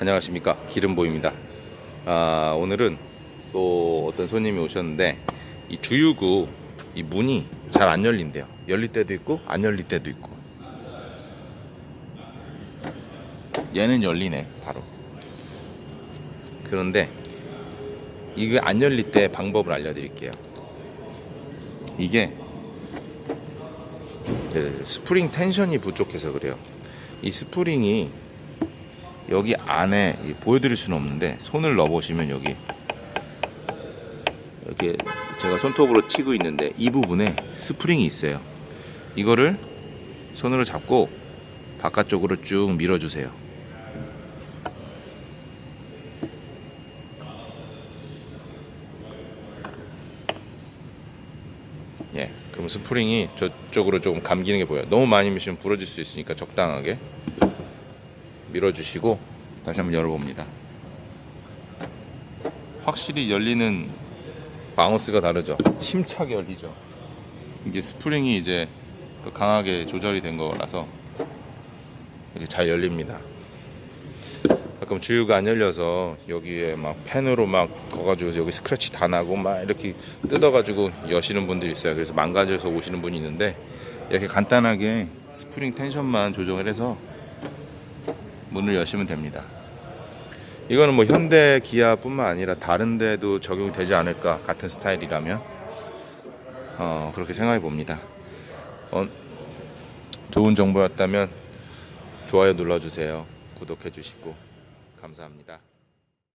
안녕하십니까. 기름보입니다. 아, 오늘은 또 어떤 손님이 오셨는데 이 주유구 이 문이 잘 안 열린대요. 열릴 때도 있고 안 열릴 때도 있고. 얘는 열리네 바로. 그런데 이게 안 열릴 때 방법을 알려드릴게요. 이게 네, 스프링 텐션이 부족해서 그래요. 이 스프링이 여기 안에 이 보여드릴 수는 없는데 손을 넣어 보시면 여기 이렇게 제가 손톱으로 치고 있는데 이 부분에 스프링이 있어요. 이거를 손으로 잡고 바깥쪽으로 쭉 밀어주세요. 예, 그럼 스프링이 저쪽으로 조금 감기는 게 보여요. 너무 많이 미시면 부러질 수 있으니까 적당하게 밀어주시고 다시 한번 열어봅니다. 확실히 열리는 바운스가 다르죠. 힘차게 열리죠. 이게 스프링이 이제 더 강하게 조절이 된 거라서 이렇게 잘 열립니다. 가끔 주유가 안 열려서 여기에 막 펜으로 막 거가지고 여기 스크래치 다 나고 막 이렇게 뜯어가지고 여시는 분들이 있어요. 그래서 망가져서 오시는 분이 있는데 이렇게 간단하게 스프링 텐션만 조정을 해서 문을 여시면 됩니다. 이거는 뭐 현대 기아뿐만 아니라 다른 데도 적용이 되지 않을까 같은 스타일이라면 어, 그렇게 생각해 봅니다. 어, 좋은 정보였다면 좋아요 눌러주세요. 구독해 주시고 감사합니다.